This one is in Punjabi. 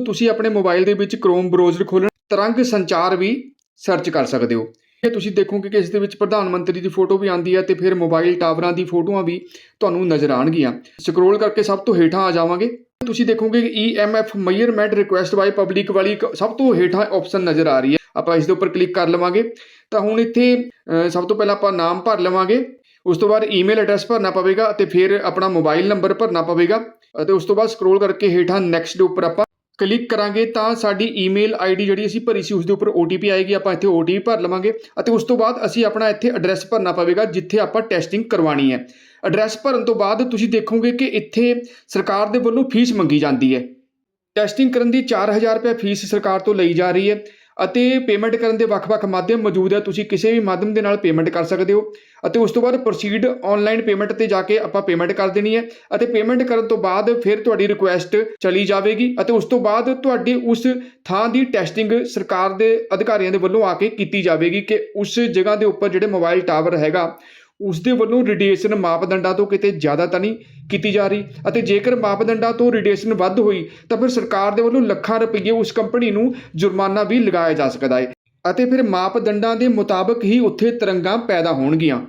ਤੁਸੀਂ ਆਪਣੇ ਮੋਬਾਈਲ ਦੇ ਵਿੱਚ ਕ੍ਰੋਮ ਬ੍ਰਾਊਜ਼ਰ ਖੋਲਣ ਤਰੰਗ ਸੰਚਾਰ ਵੀ ਸਰਚ ਕਰ ਸਕਦੇ ਹੋ। ਇਹ ਤੁਸੀਂ ਦੇਖੋਗੇ ਕਿ ਇਸ ਦੇ ਵਿੱਚ ਪ੍ਰਧਾਨ ਮੰਤਰੀ ਦੀ ਫੋਟੋ ਵੀ ਆਉਂਦੀ ਹੈ ਤੇ ਫਿਰ ਮੋਬਾਈਲ ਟਾਵਰਾਂ ਦੀ ਫੋਟੋਆਂ ਵੀ ਤੁਹਾਨੂੰ ਨਜ਼ਰ ਆਣਗੀਆਂ ਸਕਰੋਲ ਕਰਕੇ ਸਭ ਤੋਂ ਹੇਠਾਂ ਆ ਜਾਵਾਂਗੇ। ਤੁਸੀਂ ਦੇਖੋਗੇ ਕਿ E EMF measurement request by public ਵਾਲੀ ਇੱਕ ਸਭ ਤੋਂ ਹੇਠਾਂ ਆਪਸ਼ਨ ਨਜ਼ਰ ਆ ਰਹੀ ਹੈ। ਆਪਾਂ ਇਸ ਦੇ ਉੱਪਰ ਕਲਿੱਕ ਕਰ ਲਵਾਂਗੇ। ਤਾਂ ਹੁਣ ਇੱਥੇ ਸਭ ਤੋਂ ਪਹਿਲਾਂ ਆਪਾਂ ਨਾਮ ਭਰ ਲਵਾਂਗੇ। ਉਸ ਤੋਂ ਬਾਅਦ ਈਮੇਲ ਐਡਰੈਸ ਭਰਨਾ ਪਵੇਗਾ ਅਤੇ ਫਿਰ ਆਪਣਾ ਮੋਬਾਈਲ ਨੰਬਰ ਭਰਨਾ ਪਵੇਗਾ ਅਤੇ ਉਸ ਤੋਂ ਬਾਅਦ ਸਕਰੋਲ ਕਰਕੇ ਹੇਠਾਂ ਨੈਕਸਟ ਦੇ ਉੱਪਰ ਆਪਾਂ ਕਲਿੱਕ ਕਰਾਂਗੇ ਤਾਂ ਸਾਡੀ ਈਮੇਲ ਆਈਡੀ ਜਿਹੜੀ ਅਸੀਂ ਭਰੀ ਸੀ ਉਸ ਦੇ ਉੱਪਰ OTP ਆਏਗੀ, ਆਪਾਂ ਇੱਥੇ OTP ਭਰ ਲਵਾਂਗੇ ਅਤੇ ਉਸ ਤੋਂ ਬਾਅਦ ਅਸੀਂ ਆਪਣਾ ਇੱਥੇ ਐਡਰੈਸ ਭਰਨਾ ਪਵੇਗਾ ਜਿੱਥੇ ਆਪਾਂ ਟੈਸਟਿੰਗ ਕਰਵਾਉਣੀ ਹੈ। ਐਡਰੈਸ ਭਰਨ ਤੋਂ ਬਾਅਦ ਤੁਸੀਂ ਦੇਖੋਗੇ ਕਿ ਇੱਥੇ ਸਰਕਾਰ ਦੇ ਵੱਲੋਂ ਫੀਸ ਮੰਗੀ ਜਾਂਦੀ ਹੈ। ਟੈਸਟਿੰਗ ਕਰਨ ਦੀ 4000 ਰੁਪਏ ਫੀਸ ਸਰਕਾਰ ਤੋਂ ਲਈ ਜਾ ਰਹੀ ਹੈ। ਅਤੇ ਪੇਮੈਂਟ ਕਰਨ ਦੇ ਵੱਖ-ਵੱਖ ਮਾਧਿਅਮ ਮੌਜੂਦ ਹੈ। ਤੁਸੀਂ ਕਿਸੇ ਵੀ ਮਾਧਿਅਮ ਦੇ ਨਾਲ ਪੇਮੈਂਟ ਕਰ ਸਕਦੇ ਹੋ। ਅਤੇ ਉਸ ਤੋਂ ਬਾਅਦ ਪ੍ਰੋਸੀਡ ਆਨਲਾਈਨ ਪੇਮੈਂਟ ਤੇ ਜਾ ਕੇ ਆਪਾਂ ਪੇਮੈਂਟ ਕਰ ਦੇਣੀ ਹੈ। ਅਤੇ ਪੇਮੈਂਟ ਕਰਨ ਤੋਂ ਬਾਅਦ ਫਿਰ ਤੁਹਾਡੀ ਰਿਕੁਐਸਟ ਚਲੀ ਜਾਵੇਗੀ ਅਤੇ ਉਸ ਤੋਂ ਬਾਅਦ ਤੁਹਾਡੀ ਉਸ ਥਾਂ ਦੀ ਟੈਸਟਿੰਗ ਸਰਕਾਰ ਦੇ ਅਧਿਕਾਰੀਆਂ ਦੇ ਵੱਲੋਂ ਆ ਕੇ ਕੀਤੀ ਜਾਵੇਗੀ ਕਿ ਉਸ ਜਗ੍ਹਾ ਦੇ ਉੱਪਰ ਜਿਹੜੇ ਮੋਬਾਈਲ ਟਾਵਰ ਹੈਗਾ ਉਸ ਦੇ ਵੱਲੋਂ ਰੇਡੀਏਸ਼ਨ ਮਾਪਦੰਡਾਂ ਤੋਂ ਕਿਤੇ ਜ਼ਿਆਦਾ ਤਾਂ ਨਹੀਂ ਕੀਤੀ ਜਾ ਰਹੀ ਅਤੇ ਜੇਕਰ ਮਾਪਦੰਡਾਂ ਤੋਂ ਰੇਡੀਏਸ਼ਨ ਵੱਧ ਹੋਈ, ਤਾਂ ਫਿਰ ਸਰਕਾਰ ਦੇ ਵੱਲੋਂ ਲੱਖਾਂ ਰੁਪਏ ਉਸ ਕੰਪਨੀ ਨੂੰ ਜੁਰਮਾਨਾ ਵੀ ਲਗਾਇਆ ਜਾ ਸਕਦਾ ਹੈ ਅਤੇ ਫਿਰ ਮਾਪਦੰਡਾਂ ਦੇ ਮੁਤਾਬਕ ਹੀ ਉੱਥੇ ਤਰੰਗਾਂ ਪੈਦਾ ਹੋਣਗੀਆਂ।